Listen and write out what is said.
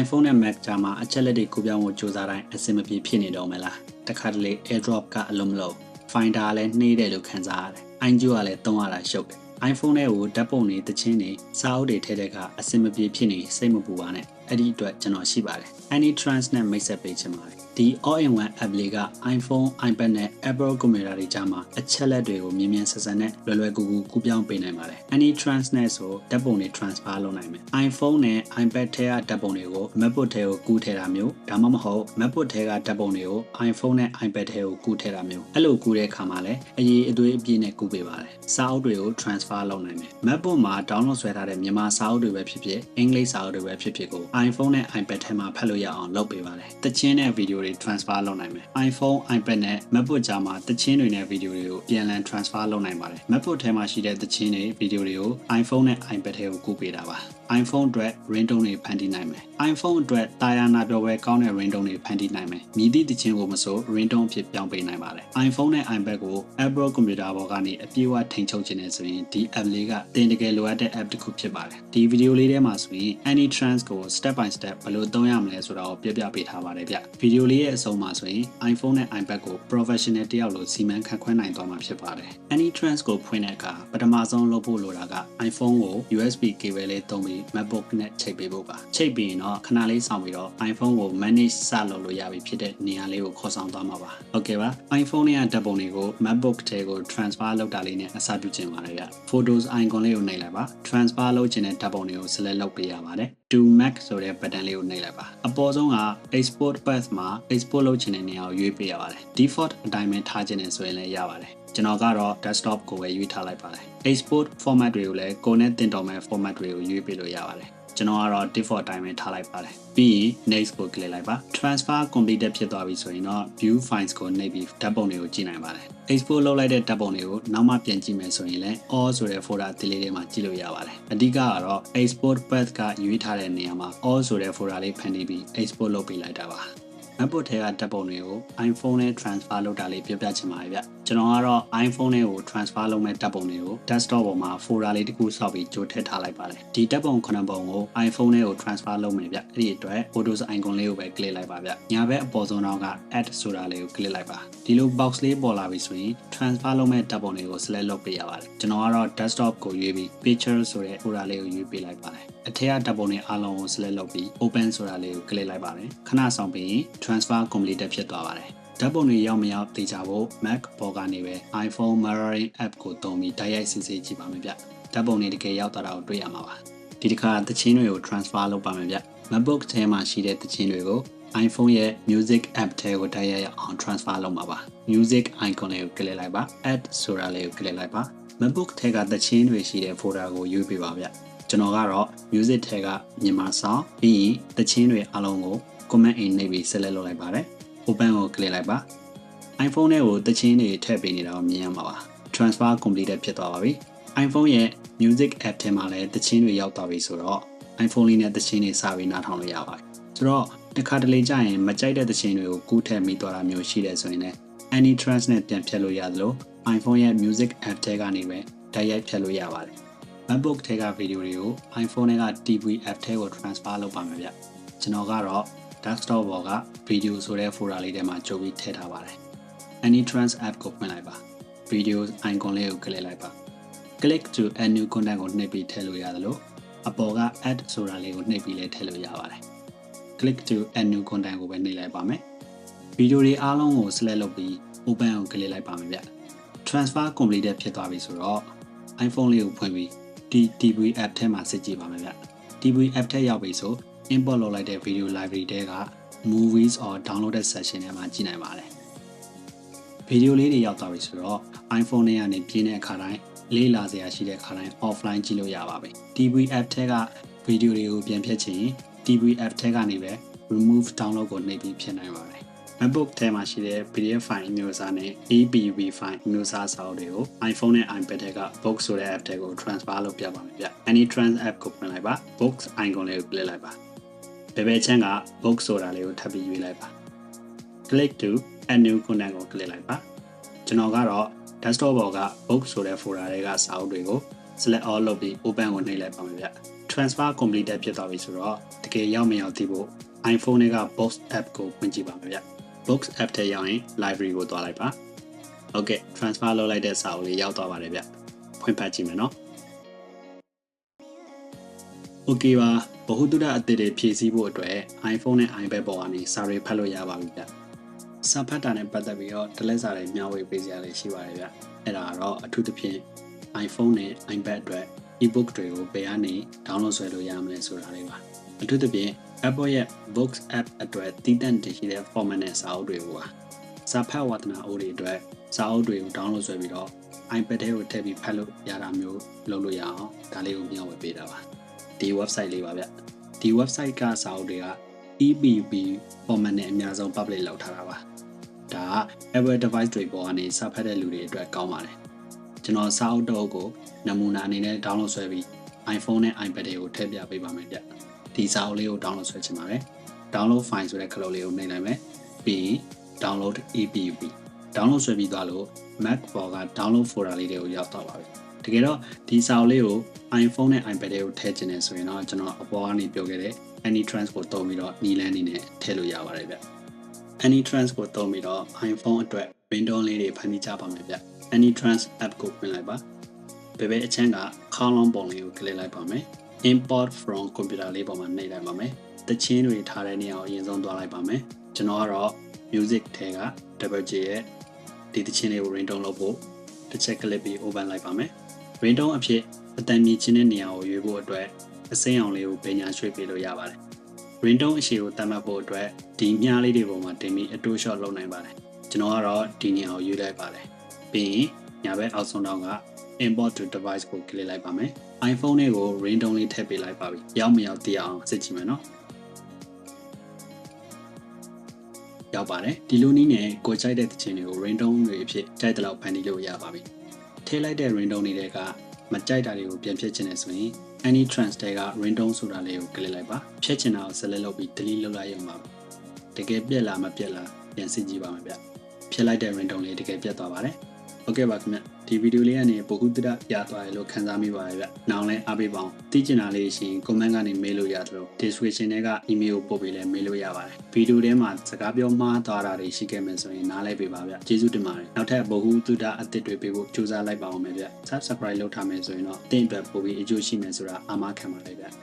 iPhone နဲ့ Mac ကြားမှာအချက်လက်တွေကူးပြောင်းဖို့ကြိုးစားတိုင်းအဆင်မပြေဖြစ်နေတော့မလားတခါတလေ AirDrop ကအလုံးမလုံး Finder ကလည်းနှေးတယ်လို့ခံစားရတယ် iQOO ကလည်းသုံးရတာရှုပ်တယ် iPhone နဲ့ကိုဓာတ်ပုံတွေတချင်းတွေစာအုပ်တွေထည့်တဲ့အခါအဆင်မပြေဖြစ်နေစိတ်မပူပါနဲ့အဲ့ဒီအတွက်ကျွန်တော်ရှိပါတယ် AnyTrans နဲ့မိတ်ဆက်ပေးချင်ပါတယ်ဒီ all-in-one app လေးက iPhone, iPad နဲ့ Apple camera တွေကြားမှာအချက်လက်တွေကိုမြင်မြန်ဆန်ဆန်နဲ့လွယ်လွယ်ကူကူကူးပြောင်းပေးနိုင်ပါတယ် AnyTrans နဲ့ဆိုဓာတ်ပုံတွေ transfer လုပ်နိုင်မယ် iPhone နဲ့ iPad ထဲကဓာတ်ပုံတွေကို MacBook ထဲကိုကူးထည့်တာမျိုးဒါမှမဟုတ် MacBook ထဲကဓာတ်ပုံတွေကို iPhone နဲ့ iPad ထဲကိုကူးထည့်တာမျိုးအဲ့လိုကူးတဲ့အခါမှာလည်းအရေးအသွေးအပြည့်နဲ့ကူးပေးပါတယ်စာအုပ်တွေကို transfer လုပ်နိုင်မယ် MacBook မှာ download ဆွဲထားတဲ့မြန်မာစာအုပ်တွေပဲဖြစ်ဖြစ်အင်္ဂလိပ်စာအုပ်တွေပဲဖြစ်ဖြစ်ကို iPhone နဲ့ iPad ထဲမှာဖတ်လို့ရအောင်လုပ်ပေးပါတယ်တချင်းနဲ့ဗီဒီယိုတွေ transfer လုပ်နိုင်မယ် iPhone, iPad နဲ့ MacBook ကြားမှာတချင်းတွေနဲ့ဗီဒီယိုတွေကိုပြန်လည် transfer လုပ်နိုင်ပါတယ် MacBook ထဲမှာရှိတဲ့တချင်းတွေဗီဒီယိုတွေကို iPhone နဲ့ iPad ထဲကိုကူးပေးတာပါ iPhone အတွက် ringtone တွေဖန်တီးနိုင်မယ် iPhone အတွက်တာယာနာပြောပွဲကောင်းတဲ့ ringtone တွေဖန်တီးနိုင်မယ်မြည်သည့်တခြင်းကိုမဆို ringtone ဖြစ်ပြောင်းပေးနိုင်ပါတယ် iPhone နဲ့ iPad ကို Apple Computer ပေါ်ကနေအပြည့်အဝထိန်းချုပ်ခြင်းနဲ့ဆိုရင်ဒီ app လေးကတင်တကယ်လိုအပ်တဲ့ app တစ်ခုဖြစ်ပါတယ်ဒီဗီဒီယိုလေးထဲမှာဆိုရင် AnyTrans ကို step by step ဘယ်လိုသုံးရမလဲဆိုတာကိုပြပြပေးထားပါတယ်ဗျဗီဒီယိုလေးရဲ့အဆုံးမှာဆိုရင် iPhone နဲ့ iPad ကို professional တယောက်လိုစီမံခန့်ခွဲနိုင်သွားမှာဖြစ်ပါတယ် any trends ကိုဖွင့်တဲ့အခါပထမဆုံးလုပ်ဖို့လိုတာက iPhone ကို USB cable လေးသုံးပြီး MacBook နဲ့ချိန်ပေးဖို့ပါချိန်ပြီးရင်တော့ခဏလေးဆောင်ပြီးတော့ iPhone ကို manage စလုပ်လို့ရပြီဖြစ်တဲ့နေရာလေးကိုခေါ်ဆောင်သွားမှာပါဟုတ်ကဲ့ပါ iPhone နဲ့ဓာတ်ပုံတွေကို MacBook ထဲကို transfer လုပ်တာလေးနဲ့အစပြုခြင်းပါတယ်ဗျ Photos icon လေးကိုနှိပ်လိုက်ပါ transfer လုပ်ခြင်းတဲ့ဓာတ်ပုံတွေကို select လုပ်ပေးရပါတယ် to mac ဆိုတဲ့ button လေးကိုနှိပ်လိုက်ပါအပေါ်ဆုံးက export path မှာ export လုပ်ခြင်းတဲ့နေရာကိုရွေးပေးရပါတယ် default အတိုင်းပဲထားခြင်းနဲ့ဆိုရင်လည်းရပါတယ်ကျွန်တော်ကတော့ desktop ကိုပဲရွေးထားလိုက်ပါတယ် export format တွေကိုလည်းကိုယ်နဲ့တင်တော်မဲ့ format တွေကိုရွေးပေးလို့ရပါတယ် ကျွန်တော်ကတော့ default အတိုင်းပဲထားလိုက်ပါတယ်ပြီးရင် next ကို click လိုက်ပါ transfer completed ဖြစ်သွားပြီဆိုရင်တော့ view files ကိုနှိပ်ပြီးဓာတ်ပုံတွေကိုကြည့်နိုင်ပါတယ် export လုပ်လိုက်တဲ့ဓာတ်ပုံတွေကိုနောက်မှပြန်ကြည့်မယ်ဆိုရင်လည်း all ဆိုတဲ့ folder အသေးလေးတွေမှာကြည့်လို့ရပါတယ်အဓိကကတော့ export path ကရွေးထားတဲ့နေရာမှာ all ဆိုတဲ့ folder လေးဖန်တီးပြီး export လုပ်ပေးလိုက်တာပါ MacBook ထဲကဓာတ်ပုံတွေကို iPhone နဲ့ transfer လုပ်တာလေးပြောပြချင်ပါတယ်ဗျ ကျွန်တော်ကတော့ iPhone နဲ့ကို transfer လုပ်မဲ့ဓာတ်ပုံတွေကို desktop ပေါ်မှာ folder လေးတစ်ခုဆောက်ပြီးကြိုထည့်ထားလိုက်ပါတယ်ဒီဓာတ်ပုံခုနှစ်ပုံကို iPhone နဲ့ကို transfer လုပ်မယ်ဗျအဲ့ဒီအတွက် Photos icon လေးကိုပဲ click လိုက်ပါဗျညာဘက်အပေါ်ဆုံးတော့က add ဆိုတာလေးကို click လိုက်ပါဒီလို box လေးပေါ်လာပြီဆိုရင် transfer လုပ်မဲ့ဓာတ်ပုံတွေကို select လုပ်ပေးရပါတယ်ကျွန်တော်ကတော့ desktop ကိုရွေးပြီး picture ဆိုတဲ့ folder လေးကိုရွေးပေးလိုက်ပါတယ်အထက်ကဓာတ်ပုံတွေအားလုံးကို select လုပ်ပြီး open ဆိုတာလေးကို click လိုက်ပါတယ်ခဏဆောင်ပြီး transfer completed ဖြစ်သွားပါတယ် ဓာတ်ပုံတွေရောက်မရောက်သိကြဖို့ Mac ပေါ်ကနေပဲ iPhone mirroring app ကိုသုံးပြီးတိုက်ရိုက်စစ်ဆေးကြည့်ပါမယ်ဗျဓာတ်ပုံတွေတကယ်ရောက်သွားတာကိုတွေ့ရမှာပါဒီတစ်ခါသချင်းတွေကို transfer လုပ်ပါမယ်ဗျ MacBook ထဲမှာရှိတဲ့သချင်းတွေကို iPhone ရဲ့ Music app ထဲကိုတိုက်ရိုက်အောင် transfer လုပ်မှာပါ Music icon လေးကို click လိုက်ပါ Add ဆိုတာလေးကို click လိုက်ပါ MacBook ထဲကသချင်းတွေရှိတဲ့ folder ကိုရွေးပေးပါဗျကျွန်တော်ကတော့ music ထဲကမြန်မာ sound ပြီးရင်သချင်းတွေအလုံးကို comment in နှိပ်ပြီး select လုပ်လိုက်ပါတယ် open ကို click လိုက်ပါ iPhone ထဲကိုတချင်းတွေထည့်ပေးနေတာကိုမြင်ရမှာပါ transfer completed ဖြစ်သွားပါပြီ iPhone ရဲ့ music app ထဲမှာလည်းတချင်းတွေရောက်သွားပြီဆိုတော့ iPhone လေးနဲ့တချင်းတွေစပြီးနားထောင်လို့ရပါတယ်ဆိုတော့တစ်ခါတလေကြာရင်မကြိုက်တဲ့တချင်းတွေကိုကူးထည့်မိသွားတာမျိုးရှိတယ်ဆိုရင်လည်း AnyTrans နဲ့ပြန်ဖြတ်လို့ရသလို iPhone ရဲ့ music app ထဲကနေပဲတိုက်ရိုက်ဖြတ်လို့ရပါတယ် MacBook ထဲကဗီဒီယိုတွေကို iPhone ထဲက TV app ထဲကို transfer လုပ်ပါမယ်ဗျကျွန်တော်ကတော့ desktop ပေါ်က video ဆိုတဲ့ folder လေးထဲမှာကြိုပြီးထည့်ထားပါတယ် AnyTrans app ကိုဖွင့်လိုက်ပါ videos icon လေးကို click လိုက်ပါ click to add new content ကိုနှိပ်ပြီးထည့်လို့ရတယ်လို့အပေါ်က add ဆိုတာလေးကိုနှိပ်ပြီးလည်းထည့်လို့ရပါတယ် click to add new content ကိုပဲနှိပ်လိုက်ပါမယ်ဗီဒီယိုတွေအားလုံးကို select လုပ်ပြီး open ကို click လိုက်ပါမယ်ဗျ transfer completed ဖြစ်သွားပြီဆိုတော့ iPhone လေးကိုဖွင့်ပြီးဒီ TV app ထဲမှာစစ်ကြည့်ပါမယ်ဗျ TV app ထဲရောက်ပြီဆို import လုပ်လိုက်တဲ့ video library တဲက movies or downloaded section ထဲမှာကြည့်နိုင်ပါတယ်ဗီဒီယိုလေးတွေရောက်သွားပြီဆိုတော့ iPhone နဲ့ကနေပြင်းတဲ့အခါတိုင်းလေးလာစရာရှိတဲ့အခါတိုင်း offline ကြည့်လို့ရပါပြီ TV app ထဲကဗီဒီယိုတွေကိုပြန်ဖြတ်ချင် TV app ထဲကနေပဲ remove download ကိုနှိပ်ပြီးဖြတ်နိုင်ပါတယ် MacBook ထဲမှာရှိတဲ့ PDF file မျိုးစားနဲ့ EPUB file မျိုးစားစာအုပ်တွေကို iPhone နဲ့ iPad ထဲက Box ဆိုတဲ့ app ထဲကို transfer လုပ်ပြပါမယ်ဗျ။ AnyTrans app ကိုဖွင့်လိုက်ပါ Box icon လေးကို click လိုက်ပါ။ ဘယ်ဘယ်ချမ်းက Box ဆိုတာလေးကိုထပ်ပြီးရွေးလိုက်ပါ။ Click to add new content ကို click လိုက်ပါ။ကျွန်တော်ကတော့ desktop ပေါ်က Box ဆိုတဲ့ folder တွေကစာအုပ်တွေကို select all လုပ်ပြီး open ကိုနှိပ်လိုက်ပါမယ်ဗျ။ transfer completed ဖြစ်သွားပြီဆိုတော့တကယ်ရောက်မရောက်သိဖို့ iPhone တွေက Box app ကိုဝင်ကြည့်ပါမယ်ဗျ Box app ထဲရောက်ရင် library ကိုသွားလိုက်ပါဟုတ်ကဲ့ transfer လုပ်လိုက်တဲ့စာအုပ်လေးရောက်သွားပါတယ်ဗျဖွင့်ဖတ်ကြည့်မယ်နော် Okay ပါဘ ഹു တုဒအသစ်တွေဖြည့်ဆည်းဖို့အတွက် iPhone နဲ့ iPad ပေါ်ကနေစာတွေဖတ်လို့ရပါပြီဗျစာဖတ်တာနဲ့ပတ်သက်ပြီးတော့တလက်စာတွေမျှဝေပေးစရာလေးရှိပါတယ်ဗျအဲ့ဒါကတော့အထူးသဖြင့် iPhone နဲ့ iPad အတွက် ebook တွေကိုဘယ်ကနေ download ဆွဲလို့ရမလဲဆိုတာလေးပါအထူးသဖြင့် Apple ရဲ့ Books app အတွက်တည်တံ့တည်ရှိတဲ့ format နဲ့စာအုပ်တွေကိုပါစာဖတ်ဝါသနာအိုးတွေအတွက်စာအုပ်တွေကို download ဆွဲပြီးတော့ iPad ထဲကိုထည့်ပြီးဖတ်လို့ရတာမျိုးလုပ်လို့ရအောင်ဒါလေးကိုမျှဝေပေးတာပါ ဒီ website လေးပါဗျဒီ website ကစာအုပ်တွေက EPUB format နဲ့အများဆုံး public လုပ်ထားတာပါဒါက Apple device တွေပေါ်ကနေစာဖတ်တဲ့လူတွေအတွက်ကောင်းပါတယ်ကျွန်တော်စာအုပ်တော့ကိုနမူနာအနေနဲ့ download ဆွဲပြီး iPhone နဲ့ iPad တွေကိုထည့်ပြပေးပါမယ်ဗျဒီစာအုပ်လေးကို download ဆွဲချင်ပါတယ် download file ဆိုတဲ့ခလုပ်လေးကိုနှိပ်လိုက်မယ်ပြီးရင် download EPUB download ဆွဲပြီးသွားလို့ Mac ပေါ်က download folder လေးတွေကိုရောက်သွားပါပြီ တကယ်တော့ဒီစာအုပ်လေးကို iPhone နဲ့ iPad တွေကိုထည့်ချင်တယ်ဆိုရင်တော့ကျွန်တော်အပေါ်ကနေပြောခဲ့တဲ့ AnyTrans ကိုသုံးပြီးတော့နီလန်းအနေနဲ့ထည့်လို့ရပါတယ်ဗျ AnyTrans ကိုသုံးပြီးတော့ iPhone အတွက် window လေးတွေဖန်တီးကြပါမယ်ဗျ AnyTrans app ကိုဖွင့်လိုက်ပါဘယ်ဘဲအချမ်းကခေါင်းလုံးပုံလေးကိုကလစ်လိုက်ပါမယ် import from computer လေးပေါ်မှာနှိပ်လိုက်ပါမယ်တချင်းတွေထားတဲ့နေရာကိုအရင်ဆုံးသွားလိုက်ပါမယ်ကျွန်တော်ကတော့ music ထဲက double J ရဲ့ဒီတချင်းလေးကို ringtone လုပ်ဖို့တစ်ချက်ကလစ်ပြီး open လိုက်ပါမယ် ringtone အဖြစ်အတန်မြင့်ချင်းတဲ့နေရာကိုရွေးဖို့အတွက်အစိမ်းအောင်လေးကိုပညာရွှေ့ပေးလို့ရပါတယ် ringtone အရှိကိုတတ်မှတ်ဖို့အတွက်ဒီမြားလေးတွေပေါ်မှာတင်ပြီးအတူ shot လုပ်နိုင်ပါတယ်ကျွန်တော်ကတော့ဒီနေရာကိုရွေးလိုက်ပါတယ်ပြီးရင်ညာဘက်အောက်ဆုံးတောင်က import to device ကို click လိုက်ပါမယ် iPhone လေးကို ringtone လေးထည့်ပေးလိုက်ပါပြီရောက်မရောက်သိအောင်စစ်ကြည့်မယ်နော်ရောက်ပါတယ်ဒီလိုနည်းနဲ့ကိုကြိုက်တဲ့သချင်းတွေကို ringtone တွေအဖြစ်ကြိုက်တဲ့လောက်ဖန်တီးလို့ရပါပြီ ထည့်လိုက်တဲ့ ringtone တွေက မကြိုက်တာတွေကိုပြန်ဖြတ်ချင်တယ်ဆိုရင် any trans တွေက ringtone ဆိုတာလေးကို click လိုက်ပါဖြတ်ချင်တာကို select လုပ်ပြီး delete လုပ်လိုက်ရုံပါတကယ်ပြက်လာမပြက်လာပြန်စစ်ကြည့်ပါမယ်ဗျဖြတ်လိုက်တဲ့ ringtone လေးတကယ်ပြက်သွားပါတယ်ဟုတ်ကဲ့ပါခင်ဗျ ဒီဗီဒီယိုလေးကနေပိုခုတရရသွားတယ်လို့ခံစားမိပါတယ်ဗျ။နောက်လည်းအားပေးပါအောင်။သိချင်တာလေးရှိရင် comment ကနေမေးလို့ရတယ်လို့ description ထဲက email ကိုပို့ပေးလဲမေးလို့ရပါတယ်။ဗီဒီယိုထဲမှာစကားပြောမှားသွားတာတွေရှိခဲ့မယ်ဆိုရင်နားလဲပေးပါဗျ။ကျေးဇူးတင်ပါတယ်။နောက်ထပ်ပိုခုတရအသစ်တွေပေးဖို့ကြိုးစားလိုက်ပါအောင်မယ်ဗျ။ subscribe လုပ်ထားမယ်ဆိုရင်တော့အသင်အတွက်ပိုပြီးအကျိုးရှိမယ်ဆိုတာအာမခံပါတယ်ဗျ။